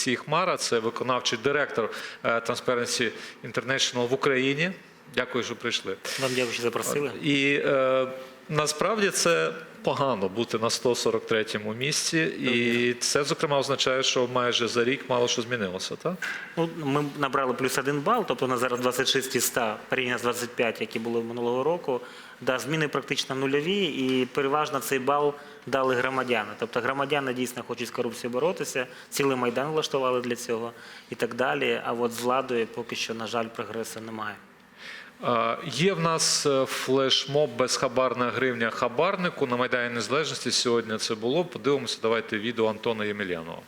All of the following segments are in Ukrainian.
Олексій Хмара, це виконавчий директор е, Transparency International в Україні. Дякую, що прийшли. Вам дякую, що запросили. І е, насправді це погано бути на 143-му місці, і це зокрема означає, що майже за рік мало що змінилося, так? Ну, ми набрали плюс один бал, тобто на зараз 26 із 100, порівняно з 25, які були минулого року. Да, зміни практично нульові, і переважно цей бал дали громадяни. Тобто громадяни дійсно хочуть з корупцією боротися, цілий майдан влаштували для цього і так далі. А от з владою поки що, на жаль, прогресу немає. Є в нас е, флешмоб безхабарна гривня хабарнику на Майдані Незалежності. Сьогодні це було. Подивимося, давайте відео Антона Ємельянова.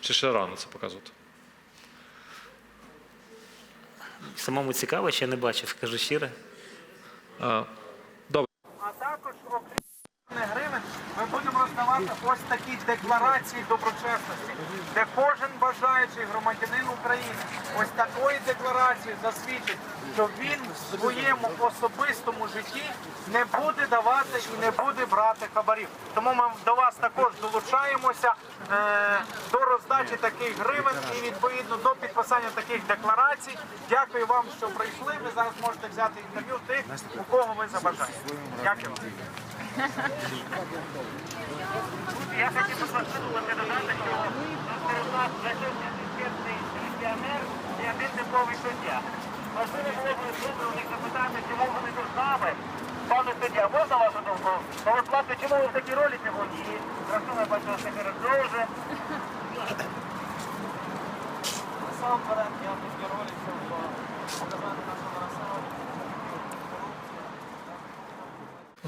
Чи ще рано це показувати? Самому цікаво, ще не бачив, скажу щиро. Е, Добре. А також окрім гривень ми будемо ось такі декларації доброчесності, де кожен бажаючий громадянин України ось такої декларації засвідчить, що він в своєму особистому житті не буде давати і не буде брати хабарів. Тому ми до вас також долучаємося е, до роздачі таких гривень і відповідно до підписання таких декларацій. Дякую вам, що прийшли. Ви зараз можете взяти інтерв'ю тих, у кого ви забажаєте. Дякую. Я хотів би сказати додати, що серед нас присутній чесний пенсіонер і один типовий суддя. Можливо, було б добре у них запитати, чому вони тут з нами. Пане суддя, можна вашу думку? Ну, от, власне, чому ви в такій ролі сьогодні? І я бачу, вас таке роздовже. Насамперед, я в такій ролі, щоб показати нашому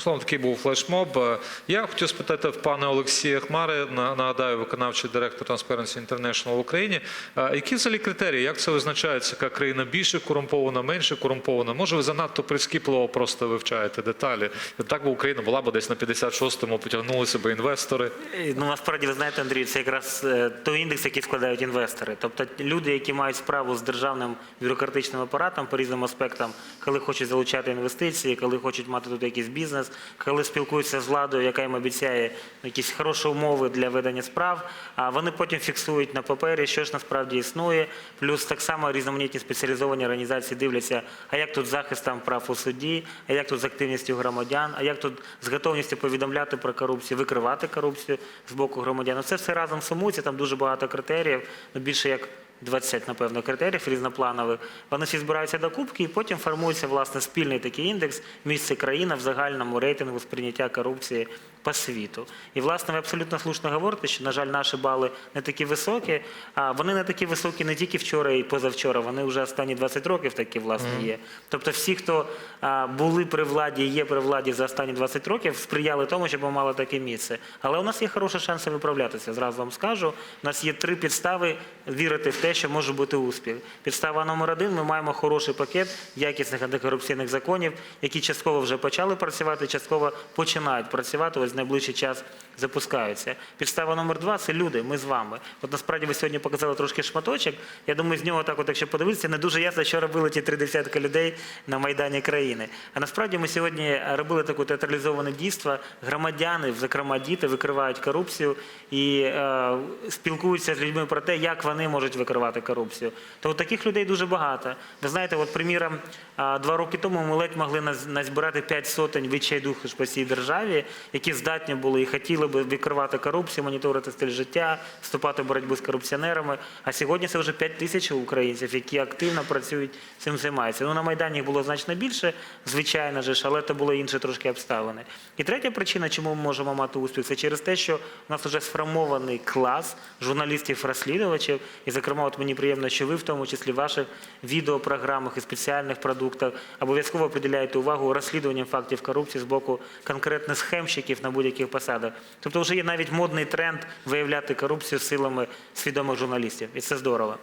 Ну, такий був флешмоб. Я хотів спитати в пана Олексія Хмари, на- нагадаю, виконавчий директор Transparency International в Україні. Які взагалі критерії? Як це визначається? Яка країна більше корумпована, менше корумпована? Може, ви занадто прискіпливо просто вивчаєте деталі? Так би Україна була б десь на 56-му, потягнулися б інвестори. Е, Ну, насправді, ви знаєте, Андрій, це якраз е, той індекс, який складають інвестори. Тобто люди, які мають справу з державним бюрократичним апаратом по різним аспектам, коли хочуть залучати інвестиції, коли хочуть мати тут якийсь бізнес, коли спілкуються з владою, яка їм обіцяє якісь хороші умови для ведення справ, а вони потім фіксують на папері, що ж насправді існує. Плюс так само різноманітні спеціалізовані організації дивляться, а як тут захистом прав у суді, а як тут з активністю громадян, а як тут з готовністю повідомляти про корупцію, викривати корупцію з боку громадян. Ну, Це все разом сумується, там дуже багато критеріїв, ну більше як 20, напевно, критеріїв різнопланових. Вони всі збираються до кубки і потім формується власне спільний такий індекс місце країна в загальному рейтингу сприйняття корупції по світу. І власне ви абсолютно слушно говорите, що на жаль, наші бали не такі високі. А вони не такі високі не тільки вчора і позавчора. Вони вже останні 20 років такі власне є. Тобто, всі, хто а, були при владі, і є при владі за останні 20 років, сприяли тому, щоб ми мали таке місце. Але у нас є хороші шанси виправлятися. Зразу вам скажу. У нас є три підстави вірити в те, що може бути успіх. Підстава номер один: ми маємо хороший пакет якісних антикорупційних законів, які частково вже почали працювати, частково починають працювати. Ось в найближчий час запускаються. Підстава номер два це люди. Ми з вами. От насправді ви сьогодні показали трошки шматочок. Я думаю, з нього так, от, якщо подивитися, не дуже ясно, що робили ті три десятки людей на майдані країни. А насправді ми сьогодні робили таке театралізоване дійство. Громадяни, зокрема діти, викривають корупцію і е, спілкуються з людьми про те, як вони можуть викривати корупцію. То таких людей дуже багато. Ви знаєте, от приміром, два роки тому ми ледь могли наз- назбирати п'ять сотень відчайдухів по всій державі, які здатні були і хотіли би викривати корупцію, моніторити стиль життя, вступати в боротьбу з корупціонерами. А сьогодні це вже п'ять тисяч українців, які активно працюють цим займаються. Ну на майдані їх було значно більше, звичайно ж, але це були інші трошки обставини. І третя причина, чому ми можемо мати успіх, це через те, що у нас вже сформований клас журналістів-розслідувачів, і зокрема, от мені приємно, що ви в тому числі в ваших відеопрограмах і спеціальних продуктах обов'язково приділяєте увагу розслідуванням фактів корупції з боку конкретних схемщиків на будь-яких посадах. Тобто вже є навіть модний тренд виявляти корупцію силами свідомих журналістів, і це здорово.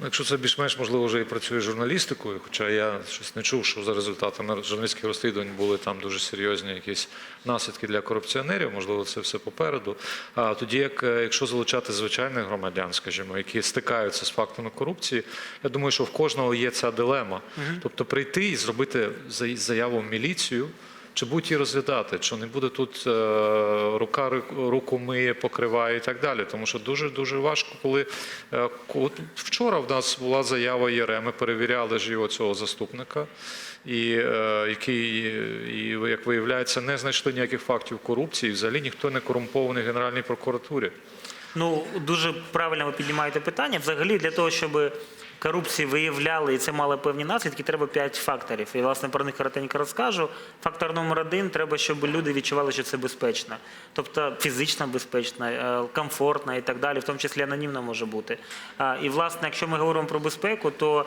Ну, Якщо це більш-менш можливо вже і працює журналістикою, хоча я щось не чув, що за результатами журналістських розслідувань були там дуже серйозні якісь наслідки для корупціонерів, можливо, це все попереду. А тоді, як е, якщо залучати звичайних громадян, скажімо, які стикаються з фактами корупції, я думаю, що в кожного є ця дилема. Тобто прийти і зробити заяву в міліцію. Чи будуть її розглядати, чи не буде тут е, рука ру- руку миє, покриває і так далі. Тому що дуже дуже важко, коли е, от вчора в нас була заява ЄРЕ, ми перевіряли ж його цього заступника, і е, який, і, як виявляється, не знайшли ніяких фактів корупції. Взагалі ніхто не корумпований в Генеральній прокуратурі. Ну дуже правильно ви піднімаєте питання. Взагалі для того, щоб корупції виявляли і це мало певні наслідки, треба п'ять факторів. І власне про них коротенько розкажу. Фактор номер один треба, щоб люди відчували, що це безпечно, тобто фізично безпечно, е, комфортно і так далі, в тому числі анонімно може бути. І власне, якщо ми говоримо про безпеку, то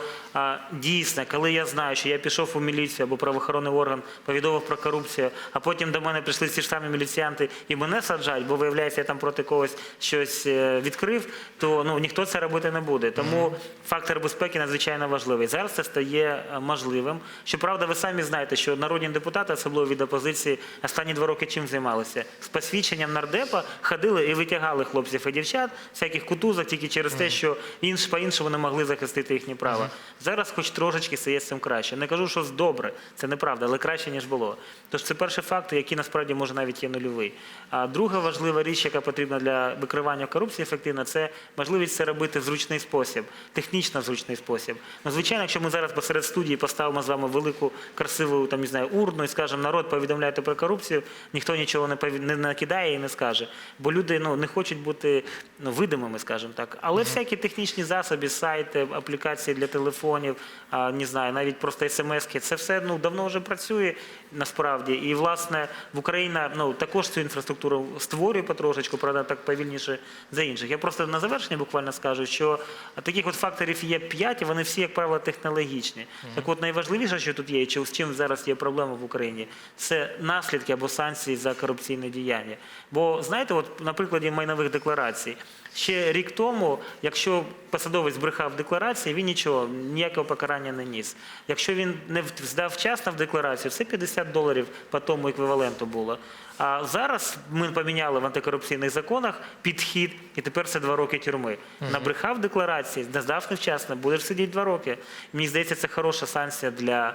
дійсно, коли я знаю, що я пішов у міліцію або правоохоронний орган, повідомив про корупцію, а потім до мене прийшли ті ж самі міліціянти і мене саджають, бо виявляється, я там проти когось щось е, відкрив, то ну ніхто це робити не буде. Тому фактор безпеки надзвичайно важливий. Зараз це стає е, можливим. Щоправда, ви самі знаєте, що народні депутати, особливо від опозиції, останні два роки чим займалися? З посвідченням нардепа ходили і витягали хлопців і дівчат, всяких кутузок тільки через те, що інш по-іншому не могли захистити їхні права. Зараз, хоч трошечки стає з цим краще. Не кажу, що добре, це неправда, але краще ніж було. Тож це перший факт, який насправді може навіть є нульовий. А друга важлива річ, яка потрібна для викривання корупції ефективно, це можливість це робити в зручний спосіб, технічно зручний спосіб. Ну, звичайно, якщо ми зараз посеред студії поставимо з вами велику красиву там не знаю урну і скажемо, народ повідомляйте про корупцію, ніхто нічого не пові- не накидає і не скаже. Бо люди ну не хочуть бути ну, видимими, скажімо так. Але всякі технічні засоби, сайти, аплікації для телефонів, а, не знаю, навіть просто смс-ки, це все ну давно вже працює насправді. І власне в Україна ну також цю інфраструктуру створює потрошечку, правда, так повільніше за інших. Я просто на завершення буквально скажу, що таких от факторів є п'ять, і вони всі, як правило, технологічні. Так от найважливіше, що тут є, і чи з чим зараз є проблема в Україні, це наслідки або санкції за корупційне діяння. Бо знаєте, от на прикладі майнових декларацій. Ще рік тому, якщо посадовець збрехав в декларації, він нічого, ніякого покарання не ніс. Якщо він не здав вчасно в декларацію, це 50 доларів по тому еквіваленту було. А зараз ми поміняли в антикорупційних законах підхід, і тепер це два роки тюрми. Набрехав декларації, не здав невчасно, будеш сидіти два роки. Мені здається, це хороша санкція для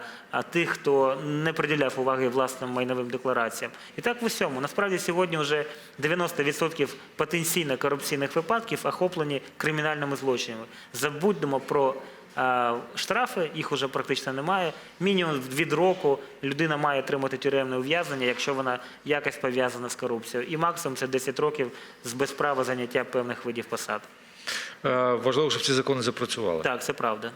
тих, хто не приділяв уваги власним майновим деклараціям. І так в усьому. Насправді сьогодні вже 90% потенційно корупційних випадків охоплені кримінальними злочинами. Забудьмо про штрафи, їх вже практично немає. Мінімум від року людина має отримати тюремне ув'язнення, якщо вона якось пов'язана з корупцією. І максимум це 10 років з безправа заняття певних видів посад. Е, Важливо, щоб ці закони запрацювали. Так, це правда.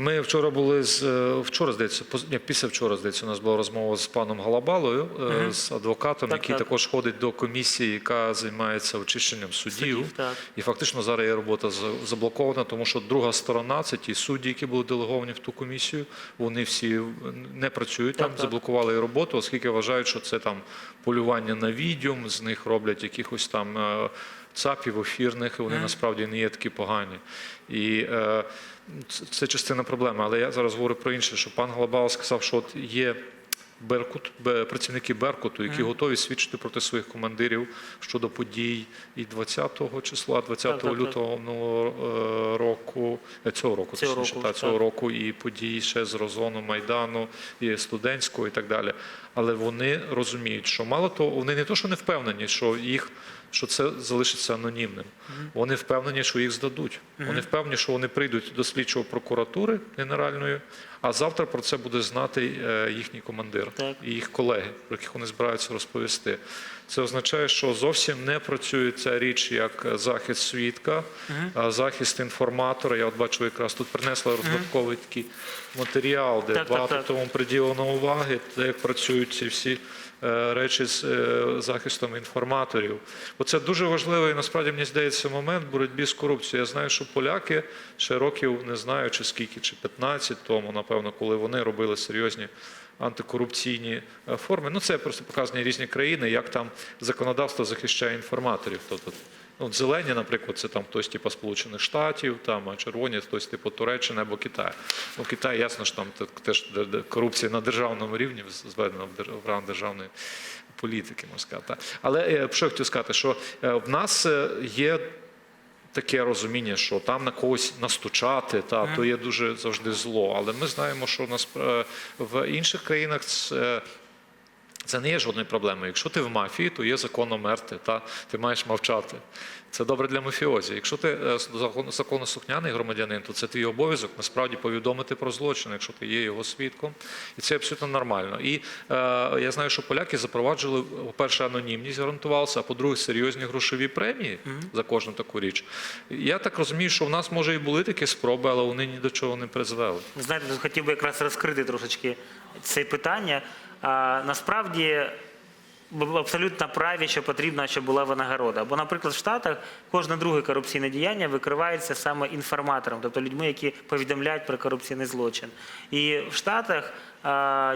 Ми вчора були з е, вчора, здається, після вчора, здається, у нас була розмова з паном Галабалою, е, з адвокатом, Так, який так. також ходить до комісії, яка займається очищенням суддів. Суддів, так. І фактично зараз є робота за- заблокована, тому що друга сторона це ті судді, які були делеговані в ту комісію. Вони всі не працюють там, так. заблокували її роботу, оскільки вважають, що це там полювання на відьом, з них роблять якихось там. Цапів ефірних, і вони насправді не є такі погані. І е, це, частина проблеми. Але я зараз говорю про інше, що пан Галабала сказав, що от є Беркут, працівники Беркуту, які готові свідчити проти своїх командирів щодо подій і 20-го числа, 20 Так, так, так. лютого минулого е, року, е, цього року, Цього точніше, року, та, цього року, і події ще з Розону, Майдану, і студентського і так далі. Але вони розуміють, що мало того, вони не то, що не впевнені, що їх. Що це залишиться анонімним. Вони впевнені, що їх здадуть. Вони впевнені, що вони прийдуть до слідчого прокуратури генеральної, а завтра про це буде знати е, їхній командир і їх колеги, про яких вони збираються розповісти. Це означає, що зовсім не працює ця річ як захист свідка, а захист інформатора. Я от бачу, якраз тут принесла додатковий такий матеріал, де багато тому приділено уваги, де як працюють ці всі е, речі з е, захистом інформаторів. Бо це дуже важливий, насправді мені здається, момент боротьбі з корупцією. Я знаю, що поляки ще років не знаю, чи скільки, чи 15 тому, напевно, коли вони робили серйозні антикорупційні е, форми. Ну, це просто показані різні країни, як там законодавство захищає інформаторів. Тобто, ну, от зелені, наприклад, це там хтось типу Сполучених Штатів, там, а червоні хтось типу Туреччини або Китаю. Ну, Китай, ясно, що там те- теж корупція на державному рівні зведена в ранг державної політики, можна сказати. Але е, що я хотів сказати, що е, в нас е, є таке розуміння, що там на когось настучати, та то є дуже завжди зло. Але ми знаємо, що нас в інших країнах це. Не є жодною проблемою. Якщо ти в мафії, то є закон омерти, та ти маєш мовчати. Це добре для мафіозі. Якщо ти е, законослухняний громадянин, то це твій обов'язок насправді повідомити про злочин, якщо ти є його свідком. І це абсолютно нормально. І е, я знаю, що поляки запроваджували, по-перше, анонімність гарантувалася, а по-друге, серйозні грошові премії за кожну таку річ. Я так розумію, що в нас може і були такі спроби, але вони ні до чого не призвели. Знаєте, хотів би якраз розкрити трошечки це питання. Насправді абсолютно праві, що потрібно, щоб була винагорода. Бо, наприклад, в Штатах кожне друге корупційне діяння викривається саме інформатором, тобто людьми, які повідомляють про корупційний злочин. І в Штатах,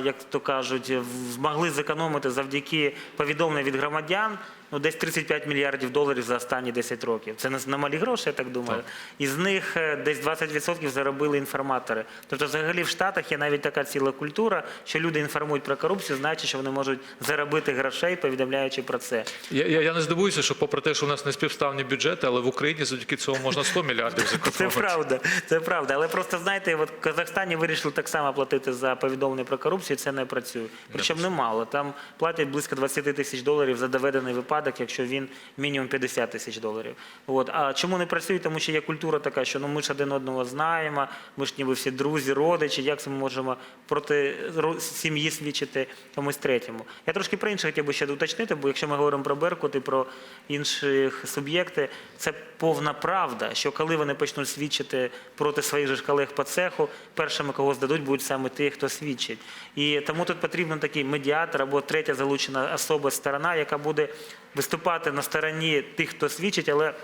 як то кажуть, змогли зекономити завдяки повідомленням від громадян. Ну, десь 35 мільярдів доларів за останні 10 років. Це на малі гроші, я так думаю. Із них е, десь 20% заробили інформатори. Тобто, взагалі, в Штатах є навіть така ціла культура, що люди інформують про корупцію, знаючи, що вони можуть заробити грошей, повідомляючи про це. Я, я, я не здивуюся, що попри те, що у нас не співставні бюджети, але в Україні завдяки цьому можна 100 мільярдів закупити. Це правда, це правда. Але просто знаєте, от в Казахстані вирішили так само платити за повідомлення про корупцію, це не працює. Причому немало. Там платять близько 20 тисяч доларів за доведений випадок, якщо він мінімум 50 тисяч доларів. От. А чому не працює? Тому що є культура така, що ну ми ж один одного знаємо, ми ж ніби всі друзі, родичі, як ми можемо проти сім'ї свідчити комусь третьому. Я трошки про інше хотів би ще уточнити, бо якщо ми говоримо про Беркут і про інших суб'єкти, це повна правда, що коли вони почнуть свідчити проти своїх же колег по цеху, першими, кого здадуть, будуть саме ті, хто свідчить. І тому тут потрібен такий медіатор або третя залучена особа сторона, яка буде виступати на стороні тих, хто свідчить, але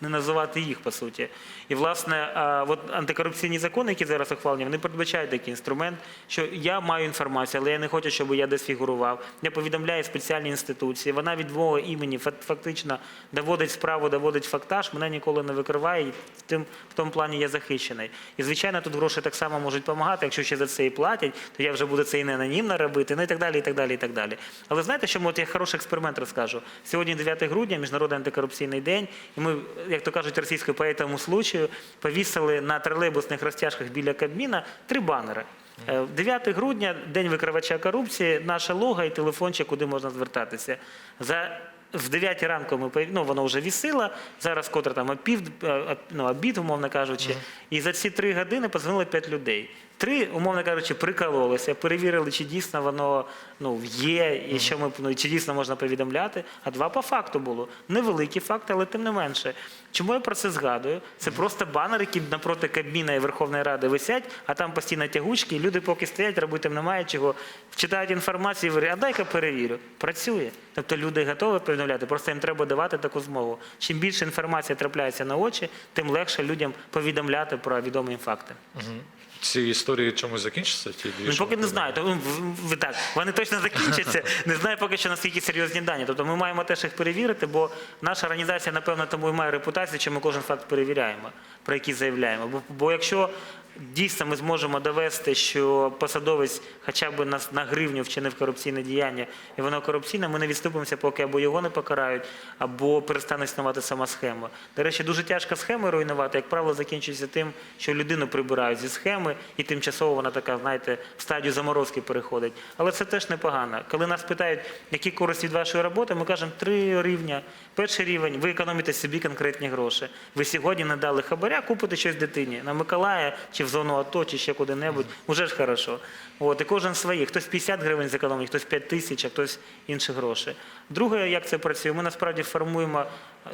не називати їх по суті. І власне, от антикорупційні закони, які зараз ухвалені, вони передбачають такий інструмент, що я маю інформацію, але я не хочу, щоб я десь фігурував. Я повідомляю спеціальні інституції. Вона від мого імені фак- фактично доводить справу, доводить фактаж, мене ніколи не викриває. І в тим в тому плані я захищений. І звичайно, тут гроші так само можуть допомагати. Якщо ще за це і платять, то я вже буду це і не анонімно робити, ну і так далі, і так далі, і так далі. Але знаєте, що от я хороший експеримент розкажу. Сьогодні 9 грудня, міжнародний антикорупційний день, і ми, як то кажуть російською по этому случаю, повісили на тролейбусних розтяжках біля Кабміна три банери. Е, 9 грудня, день викривача корупції, наша лога і телефончик, куди можна звертатися. За в 9 ранку ми ну, воно вже вісило, зараз котре там опів, е, ну, обід, умовно кажучи. І за ці три години позвонили 5 людей. Три, умовно кажучи, прикололися, перевірили, чи дійсно воно ну, є, і що ми ну, чи дійсно можна повідомляти. А два по факту було. Невеликі факти, але тим не менше. Чому я про це згадую? Це просто банери, які напроти Кабміна і Верховної Ради висять, а там постійно тягучки, і люди поки стоять, робити немає чого. Читають інформацію і говорять, а дай-ка перевірю. Працює. Тобто люди готові повідомляти, просто їм треба давати таку змогу. Чим більше інформації трапляється на очі, тим легше людям повідомляти про відомі факти. Ці історії чомусь закінчаться? Ті дві, Ну, що поки ми не знаю. То, в- ви так, вони точно закінчаться. Не знаю поки що наскільки серйозні дані. Тобто ми маємо теж їх перевірити, бо наша організація, напевно, тому і має репутацію, що ми кожен факт перевіряємо, про який заявляємо. Бо, бо якщо дійсно ми зможемо довести, що посадовець хоча б на, на гривню вчинив корупційне діяння, і воно корупційне, ми не відступимося, поки або його не покарають, або перестане існувати сама схема. До речі, дуже тяжко схеми руйнувати, як правило, закінчується тим, що людину прибирають зі схеми, і тимчасово вона така, знаєте, в стадію заморозки переходить. Але це теж непогано. Коли нас питають, які користі від вашої роботи, ми кажемо три рівня. Перший рівень ви економите собі конкретні гроші. Ви сьогодні не дали хабаря, купите щось дитині на Миколая чи в зону АТО, чи ще куди-небудь. Уже ж хорошо. От, і кожен своїх. Хтось 50 гривень зекономить, хтось 5 тисяч, а хтось інші гроші. Друге, як це працює, ми насправді формуємо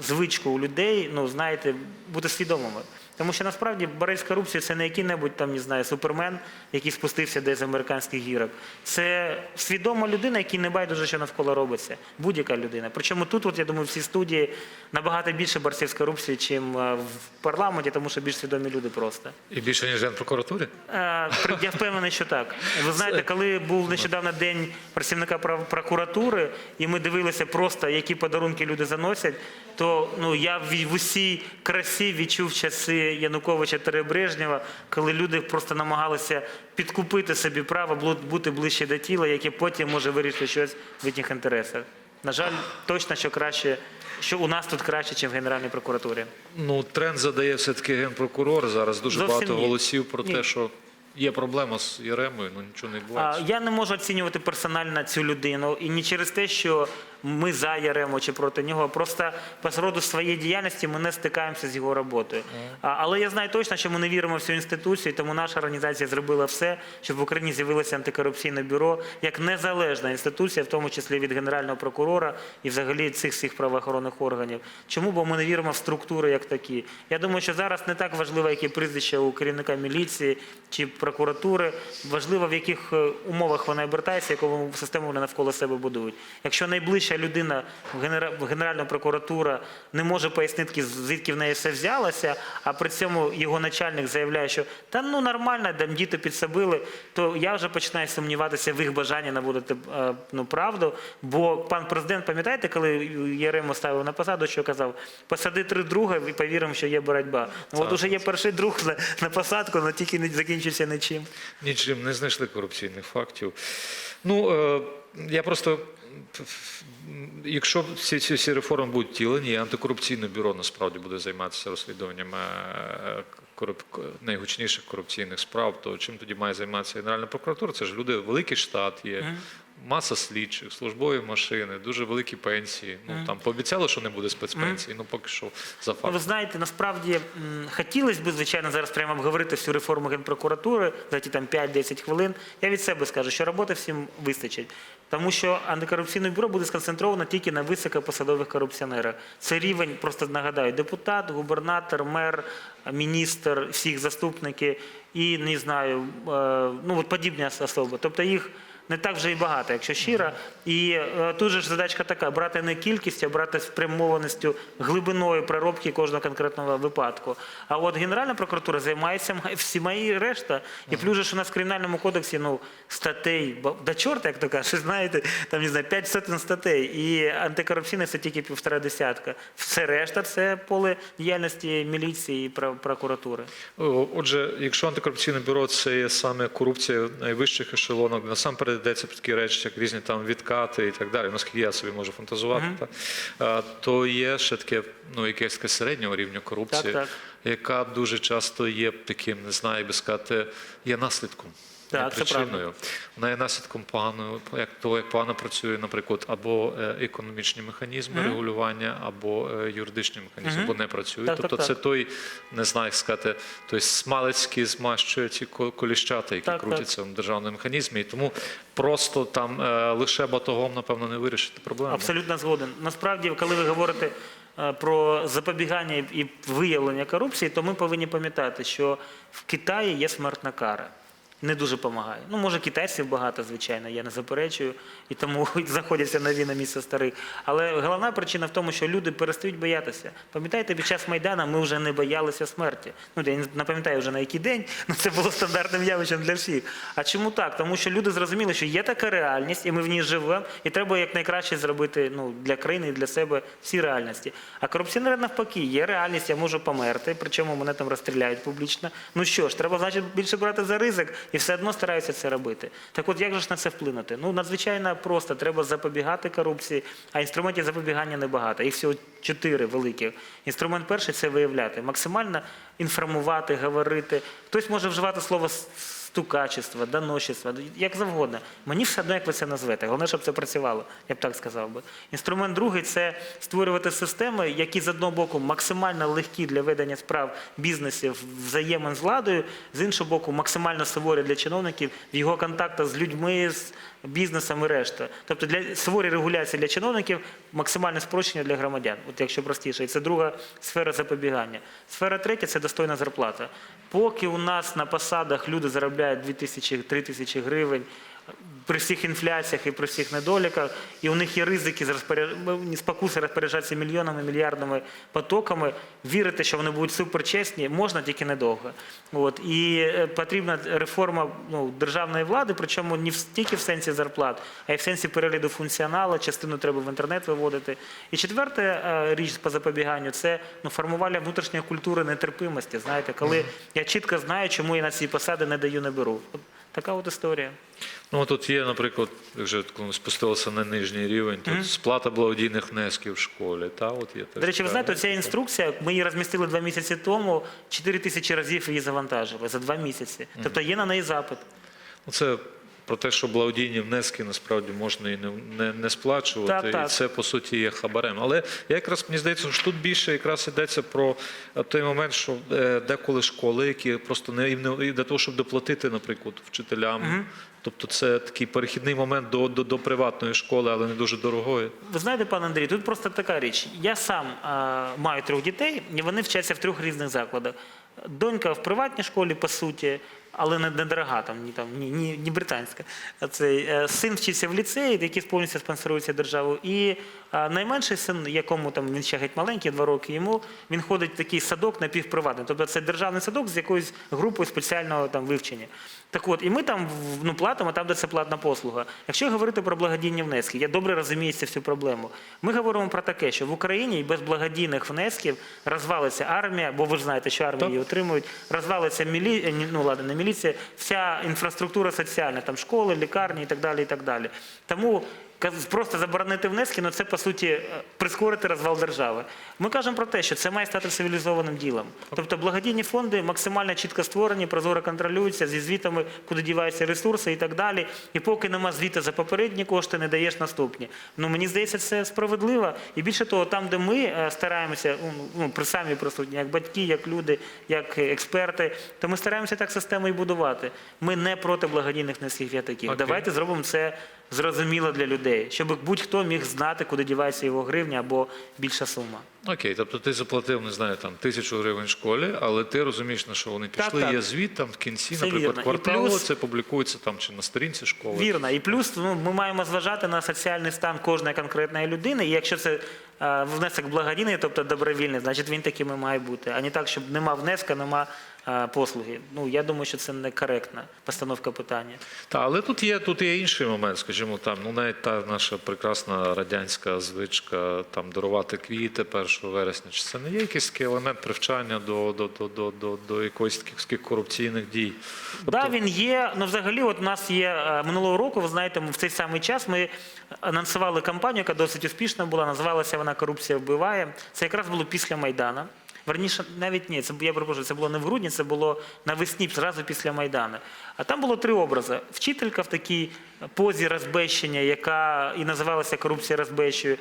звичку у людей, ну знаєте, бути свідомими. Тому що насправді борець з корупцією це не який-небудь там, не знаю, супермен, який спустився десь з американських гірок. Це свідома людина, якій не байдуже, що навколо робиться. Будь-яка людина. Причому тут, от я думаю, всі студії набагато більше борців з корупцією, ніж в парламенті, тому що більш свідомі люди просто. І більше, ніж Генпрокуратурі? Е, Я впевнений, що так. Ви знаєте, коли був нещодавно день працівника прокуратури, і ми дивилися просто, які подарунки люди заносять, то ну я в, в усій красі відчув часи Януковича та Брежнєва, коли люди просто намагалися підкупити собі право бу- бути ближче до тіла, яке потім може вирішити щось в їхніх інтересах. На жаль, точно, що краще, що у нас тут краще, ніж в Генеральній прокуратурі. Ну, тренд задає все-таки генпрокурор. Зараз дуже Зовсім багато ні. голосів про Ні. те, що є проблема з Єремою, ну нічого не відбувається. Я не можу оцінювати персонально цю людину і не через те, що ми за Яремо чи проти нього. Просто по роду своєї діяльності ми не стикаємося з його роботою. А, Але я знаю точно, що ми не віримо в цю інституцію, тому наша організація зробила все, щоб в Україні з'явилося антикорупційне бюро як незалежна інституція, в тому числі від генерального прокурора і взагалі цих всіх правоохоронних органів. Чому? Бо ми не віримо в структури як такі. Я думаю, що зараз не так важливо, які прізвища у керівника міліції чи прокуратури. Важливо, в яких е, умовах вона обертається, яку систему вони навколо себе будують. Якщо найближча людина, генера- Генеральна прокуратура, не може пояснити, звідки в неї все взялося, а при цьому його начальник заявляє, що та ну нормально, там діти підсобили, то я вже починаю сумніватися в їх бажанні наводити е, ну, правду. Бо пан президент, пам'ятаєте, коли Яремо ставив на посаду, що казав, посади три друга і повіримо, що є боротьба. Ну, от уже є перший друг на, на посадку, але тільки не закінчився нічим. Нічим не знайшли корупційних фактів. Ну, е, я просто. Якщо всі ці всі реформи будуть втілені, і антикорупційне бюро насправді буде займатися розслідуванням е, коруп... найгучніших корупційних справ, то чим тоді має займатися Генеральна прокуратура? Це ж люди, великий штат є, маса слідчих, службові машини, дуже великі пенсії. Ну там пообіцяли, що не буде спецпенсії, ну поки що за Ну, ви знаєте, насправді хотілося б, звичайно, зараз прямо обговорити всю реформу Генпрокуратури за ті там 5-10 хвилин. Я від себе скажу, що роботи всім вистачить. Тому що антикорупційне бюро буде сконцентровано тільки на високопосадових корупціонерах. Це рівень, просто нагадаю, депутат, губернатор, мер, міністр, всіх заступники і не знаю, е, ну от подібні особи. Тобто їх не так вже і багато, якщо щиро. І е, тут же ж задачка така: брати не кількістю, а брати спрямованістю, глибиною проробки кожного конкретного випадку. А от Генеральна прокуратура займається всіма і решта. І плюс ж у нас в кримінальному кодексі ну, статей, ба- до чорта, як то кажуть, знаєте, там не знаю, п'ять сотень статей. І антикорупційне це тільки півтора десятка. Все решта це поле діяльності міліції і прокуратури. Отже, якщо антикорупційне бюро це є саме корупція найвищих ешелонах, де насамперед йдеться про такі речі, як різні там відкати і так далі, наскільки я собі можу фантазувати, та, то є ще таке, ну, якесь таке середнього рівня корупції, Так, так. яка дуже часто є таким, не знаю, як би сказати, є наслідком. Так, причиною. Вона є наслідком поганого, як того, як погано працює, наприклад, або е, економічні механізми регулювання, або е, юридичні механізми, або не працюють. Так, так, тобто так. це той, не знаю, як сказати, той смалецький змащує ці ко- коліщата, які Так, крутяться в державному механізмі. І тому просто там е, лише батогом, напевно, не вирішити проблему. Абсолютно згоден. Насправді, коли ви говорите про запобігання і виявлення корупції, то ми повинні пам'ятати, що в Китаї є смертна кара. Не дуже допомагає. Ну, може, китайців багато, звичайно, я не заперечую, і тому знаходяться нові на місце старих. Але головна причина в тому, що люди перестають боятися. Пам'ятаєте, під час Майдана ми вже не боялися смерті. Ну, я не пам'ятаю вже на який день, але це було стандартним явищем для всіх. А чому так? Тому що люди зрозуміли, що є така реальність, і ми в ній живемо, і треба якнайкраще зробити ну, для країни і для себе всі реальності. А корупціонери навпаки, є реальність, я можу померти, причому мене там розстріляють публічно. Ну що ж, треба, значить, більше брати за ризик, і все одно стараються це робити. Так от як же ж на це вплинути? Ну, надзвичайно просто, треба запобігати корупції, а інструментів запобігання небагато. Їх всього чотири великі. Інструмент перший це виявляти, максимально інформувати, говорити. Хтось може вживати слово «с- стукачество, доносчество, як завгодно. Мені все одно, як ви це назвете. Головне, щоб це працювало, я б так сказав би. Інструмент другий це створювати системи, які з одного боку максимально легкі для ведення справ бізнесів взаємин з владою, з іншого боку, максимально суворі для чиновників в його контактах з людьми, з бізнесом і решта. Тобто для суворі регуляції для чиновників, максимальне спрощення для громадян. От якщо простіше, і це друга сфера запобігання. Сфера третя це достойна зарплата. Поки у нас на посадах люди заробляють 2 тисячі, 3 тисячі гривень. При всіх інфляціях і при всіх недоліках, і у них є ризики з розпоряд- спокуси розпоряджатися мільйонами, мільярдними потоками. Вірити, що вони будуть суперчесні, можна тільки недовго. От. І е, потрібна реформа ну, державної влади, причому не в- тільки в сенсі зарплат, а й в сенсі перегляду функціоналу, частину треба в інтернет виводити. І четверта е, річ по запобіганню це ну, формування внутрішньої культури нетерпимості. Знаєте, коли я чітко знаю, чому я на ці посади не даю, не беру. Така от історія. Ну тут є, наприклад, вже коли спустилося на нижній рівень, тут сплата благодійних внесків в школі. Та от є До речі, ви знаєте, ця інструкція, ми її розмістили два місяці тому, 4 тисячі разів її завантажили за два місяці. Тобто є на неї запит. Ну, Це про те, що благодійні внески насправді можна і не, не, не сплачувати, Так, так. і це по суті є хабарем. Але я якраз мені здається, що тут більше якраз йдеться про е, той момент, що е, деколи школи, які просто не їм не і для того, щоб доплатити, наприклад, вчителям. Тобто це такий перехідний момент до, до, до приватної школи, але не дуже дорогої. Ви знаєте, пан Андрій, тут просто така річ. Я сам а, маю трьох дітей, і вони вчаться в трьох різних закладах. Донька в приватній школі, по суті, але не, дорога, там, ні, там, ні, ні, ні британська. Цей, е, син вчиться в ліцеї, який повністю спонсорується державою. І а, найменший син, якому там він ще геть маленький, два роки йому, він ходить в такий садок напівприватний. Тобто це державний садок з якоюсь групою спеціального там вивчення. Так от, і ми там ну, платимо там, де це платна послуга. Якщо говорити про благодійні внески, я добре розумію цю всю проблему. Ми говоримо про таке, що в Україні без благодійних внесків розвалиться армія, бо ви ж знаєте, що армії її отримують, розвалиться мілі... е, ну, ладно, не міліція, вся інфраструктура соціальна, там школи, лікарні і так далі. І так далі. Тому просто заборонити внески, ну це по суті е, прискорити розвал держави. Ми кажемо про те, що це має стати цивілізованим ділом. Тобто благодійні фонди максимально чітко створені, прозоро контролюються зі звітами, куди діваються ресурси і так далі. І поки нема звіту за попередні кошти, не даєш наступні. Ну мені здається, це справедливо. І більше того, там, де ми е, стараємося, ну, при самі присутні, як батьки, як люди, як експерти, то ми стараємося так систему і будувати. Ми не проти благодійних низьких в'ятаків. Давайте зробимо це зрозуміло для людей, щоб будь-хто міг знати, куди дівається його гривня або більша сума. Окей, тобто ти заплатив, не знаю, там тисячу гривень школі, але ти розумієш, на що вони пішли. так. Є звіт там в кінці, Це наприклад, вірно. Кварталу, плюс- це публікується там чи на сторінці школи. Вірно. І плюс ну, ми маємо зважати на соціальний стан кожної конкретної людини. І якщо це е, внесок благодійний, тобто добровільний, значить він таким і має бути. А не так, щоб нема внеска, нема послуги. Ну я думаю, що це некоректна постановка питання. Та, але тут є, тут є інший момент, скажімо, там, ну навіть та наша прекрасна радянська звичка там дарувати квіти 1 вересня. Чи це не є якийсь такий елемент привчання до, до, до, до, до, до якоїсь таких корупційних дій? Да, він є. Ну, взагалі, от у нас є е, минулого року. Ви знаєте, в цей самий час ми анонсували кампанію, яка досить успішна була. Називалася вона Корупція вбиває. Це якраз було після Майдана. Верніше, навіть ні, це я перепрошую, це було не в грудні, це було навесні, зразу після Майдану. А там було три образи: вчителька в такій позі розбещення, яка і називалася корупція розбещує,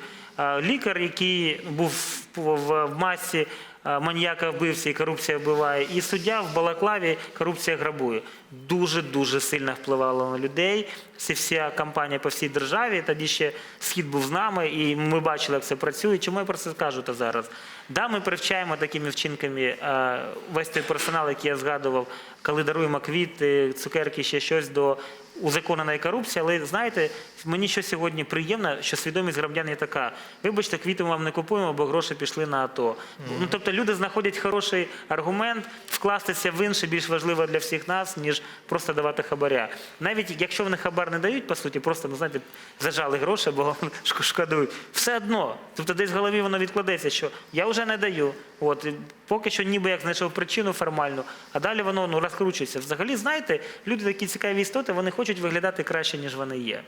лікар, який був в, масі маньяка і корупція вбиває, і суддя в балаклаві корупція грабує. Дуже дуже сильно впливало на людей. Це вся кампанія по всій державі. Тоді ще схід був з нами, і ми бачили, як це працює. Чому я про це кажу то зараз? Да, ми привчаємо такими вчинками е, весь той персонал, який я згадував, коли даруємо квіти, цукерки, ще щось до узаконеної корупції. Але знаєте, мені що сьогодні приємно, що свідомість громадян є така. Вибачте, квіти ми вам не купуємо, бо гроші пішли на АТО. Ну тобто люди знаходять хороший аргумент вкластися в інше більш важливо для всіх нас, ніж просто давати хабаря. Навіть якщо вони хабар не дають, по суті, просто ну знаєте, зажали гроші, бо шкодують. Все одно, тобто десь в голові воно відкладеться, що я вже не даю. От поки що, ніби як знайшов причину формальну, а далі воно ну розкручується. Взагалі, знаєте, люди такі цікаві істоти, вони хочуть виглядати краще, ніж вони є.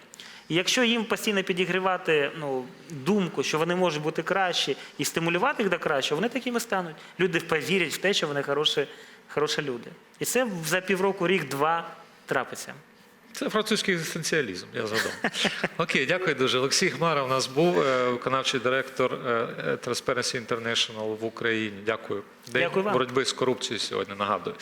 І якщо їм постійно підігрівати ну, думку, що вони можуть бути кращі, і стимулювати їх до кращого, вони такими стануть. Люди повірять в те, що вони хороші, хороші люди. І це за півроку, рік-два трапиться. Це французький екзистенціалізм, я згадав. Окей, дякую дуже. Олексій Хмара у нас був е, виконавчий директор е, Transparency International в Україні. Дякую. День Дякую вам. боротьби з корупцією сьогодні. Нагадую.